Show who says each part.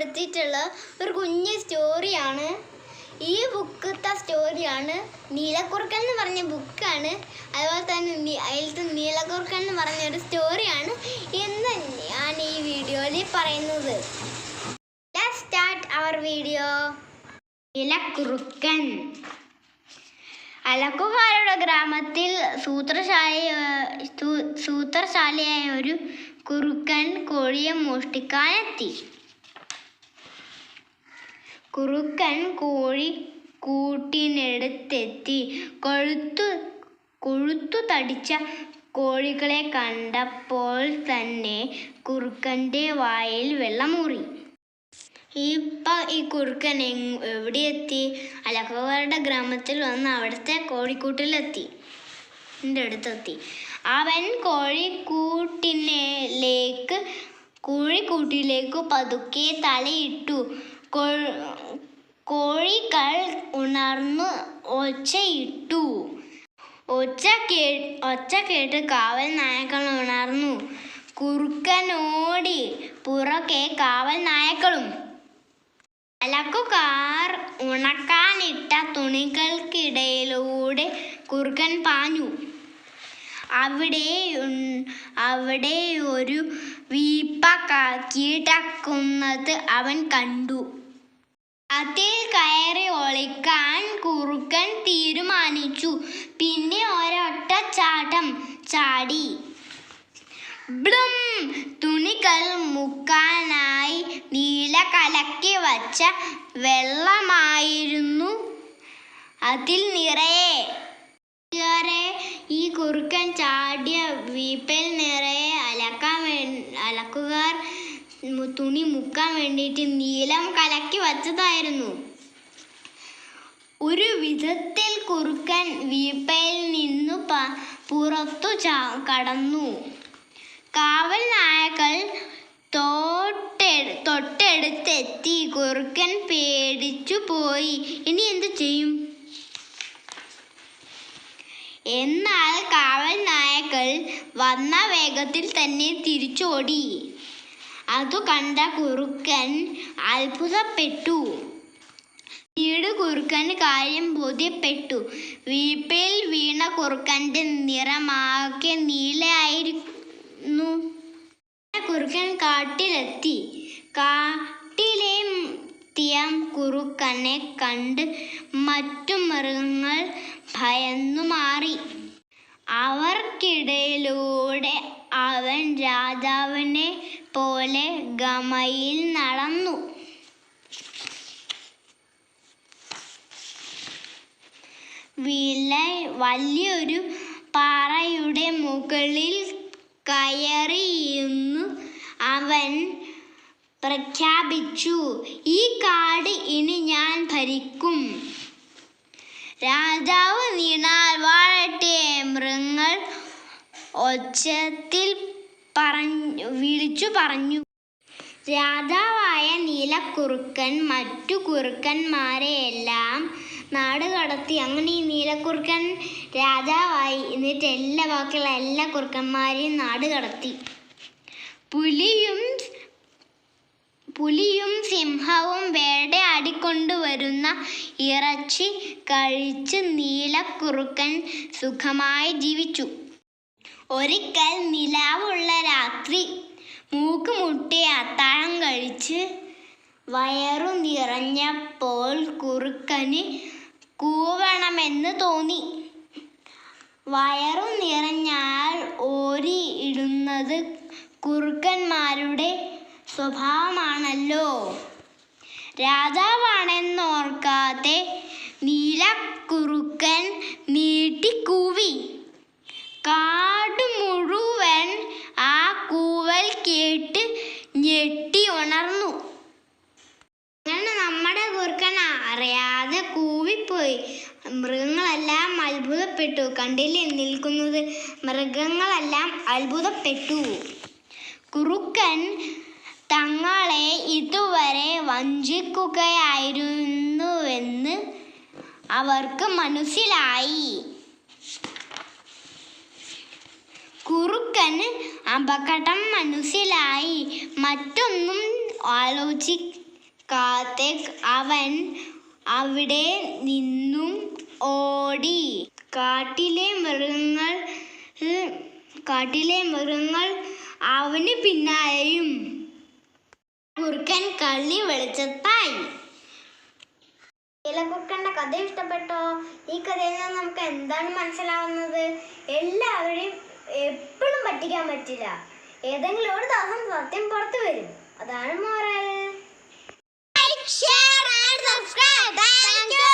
Speaker 1: ഉൾപ്പെടുത്തിയിട്ടുള്ള ഒരു കുഞ്ഞ് സ്റ്റോറിയാണ്. ഈ ബുക്കത്തെ സ്റ്റോറിയാണ് നീലക്കുറുക്കൻ എന്ന് പറഞ്ഞ ബുക്കാണ്. അതുപോലെ തന്നെ അതിലത്തെ നീലക്കുറുക്കൻ എന്ന് പറഞ്ഞ ഒരു സ്റ്റോറിയാണ് എന്ന് ഞാൻ ഈ വീഡിയോയിൽ പറയുന്നത്. Start our video നീലക്കുറുക്കൻ. അലക്കുകാരുടെ ഗ്രാമത്തിൽ സൂത്രശാല സൂത്രശാലിയായ ഒരു കുറുക്കൻ കോഴിയെ മോഷ്ടിക്കാനെത്തി. കുറുക്കൻ കോഴി കൂട്ടിനടുത്തെത്തി. കൊഴുത്തു കൊഴുത്തു തടിച്ച കോഴികളെ കണ്ടപ്പോൾ തന്നെ കുറുക്കന്റെ വായിൽ വെള്ളമൂറി. ഇപ്പൊ ഈ കുറുക്കൻ എവിടെ എത്തി അലക്കുകാരുടെ ഗ്രാമത്തിൽ വന്ന് അവിടുത്തെ കോഴിക്കൂട്ടിലെത്തി. എന്റെ അടുത്തെത്തി. അവൻ കോഴിക്കൂട്ടിനേലേക്ക് കോഴിക്കൂട്ടിലേക്ക് പതുക്കെ തലയിട്ടു. കോഴികൾ ഉണർന്നു ഒച്ചയിട്ടു ഒച്ച കേ ഒച്ച കേട്ട് കാവൽ നായകൾ ഉണർന്നു. കുറുക്കനോടി പുറകെ കാവൽ നായകളും അലക്കുകാർ ഉണക്കാനിട്ട തുണികൾക്കിടയിലൂടെ കുറുക്കൻ പാഞ്ഞു. അവിടെ അവിടെ ഒരു വീപ്പ കീട്ടക്കുന്നത് അവൻ കണ്ടു. അതിൽ കയറി ഒളിക്കാൻ കുറുക്കൻ തീരുമാനിച്ചു. പിന്നെ ഒരൊറ്റ ചാട്ടം ചാടി. ബ്ലും! തുണികൾ മുക്കാനായി നീല കലക്കി വച്ച വെള്ളമായിരുന്നു അതിൽ നിറയെ. ഈ കുറുക്കൻ ചാടിയ വീപ്പിൽ നിറയെ അലക്കാൻ അലക്കുകാർ തുണി മുക്കാൻ വേണ്ടിയിട്ട് നീലം കലക്കി വച്ചതായിരുന്നു. ഒരു വിധത്തിൽ കുറുക്കൻ വീപ്പയിൽ നിന്നു പ- പുറത്തു കടന്നു. കാവൽ നായകൾ തൊട്ടെ തൊട്ടടുത്തെത്തി കുറുക്കൻ പേടിച്ചു പോയി. ഇനി എന്തു ചെയ്യും? എന്നാൽ കാവൽ നായകൾ വന്ന വേഗത്തിൽ തന്നെ തിരിച്ചോടി. അതു കണ്ട കുറുക്കൻ അത്ഭുതപ്പെട്ടു. വീട് കുറുക്കൻ കാര്യം ബോധ്യപ്പെട്ടു. വീപ്പിൽ വീണ കുറുക്കന്റെ നിറമാകെ നീലയായിരുന്നു. കുറുക്കൻ കാട്ടിലെത്തി. കാട്ടിലെ തിയം കുറുക്കനെ കണ്ട് മറ്റു മൃഗങ്ങൾ ഭയന്നു മാറി. അവർക്കിടയിലൂടെ അവൻ രാജാവിനെ പോലെ ഗമയിൽ നടന്നു. വില വലിയൊരു പാറയുടെ മുകളിൽ കയറിയിരുന്നു. അവൻ പ്രഖ്യാപിച്ചു ഈ കാട് ഇനി ഞാൻ ഭരിക്കും. രാജാവ് നീണാൽ വാഴട്ടെ മൃഗങ്ങൾ ഒച്ചത്തിൽ പറഞ്ഞു വിളിച്ചു പറഞ്ഞു. രാജാവായ നീലക്കുറുക്കൻ മറ്റു കുറുക്കന്മാരെയെല്ലാം നാട് കടത്തി. അങ്ങനെ ഈ നീലക്കുറുക്കൻ രാജാവായി. എന്നിട്ട് എല്ലാ ബാക്കിയുള്ള എല്ലാ കുറുക്കന്മാരെയും നാട് കടത്തി. പുലിയും പുലിയും സിംഹവും വേടയാടിക്കൊണ്ടുവരുന്ന ഇറച്ചി കഴിച്ച് നീലക്കുറുക്കൻ സുഖമായി ജീവിച്ചു. ഒരിക്കൽ നിലാവുള്ള രാത്രി മൂക്ക് മുട്ടി അത്താഴം കഴിച്ച് വയറു നിറഞ്ഞപ്പോൾ കുറുക്കന് കൂവണമെന്ന് തോന്നി. വയറു നിറഞ്ഞാൽ ഓരി ഇടുന്നത് കുറുക്കന്മാരുടെ സ്വഭാവമാണല്ലോ. രാജാവാണെന്നോർക്കാതെ മൃഗങ്ങളെല്ലാം അത്ഭുതപ്പെട്ടു. കണ്ടില്ലേ നിൽക്കുന്നത്? മൃഗങ്ങളെല്ലാം അത്ഭുതപ്പെട്ടു. കുറുക്കൻ തങ്ങളെ ഇതുവരെ വഞ്ചിക്കുകയായിരുന്നുവെന്ന് അവർക്ക് മനസ്സിലായി. കുറുക്കൻ അപകടം മനസ്സിലായി. മറ്റൊന്നും ആലോചിക്കാതെ അവൻ അവിടെ നിന്നും ഓടി. കാട്ടിലെ മൃഗങ്ങൾ കാട്ടിലെ മൃഗങ്ങൾ അവന് പിന്നാലെയും. കുറുക്കൻ കള്ളി വെളിച്ചത്തായി. ഇലക്കുറുക്കന്റെ കഥ ഇഷ്ടപ്പെട്ടോ? ഈ കഥയിൽ നിന്ന് നമുക്ക് എന്താണ് മനസ്സിലാവുന്നത്? എല്ലാവരെയും എപ്പോഴും പറ്റിക്കാൻ പറ്റില്ല. ഏതെങ്കിലും ഒരു ദിവസം സത്യം പുറത്തു വരും. അതാണ് മോറൽ Share and subscribe.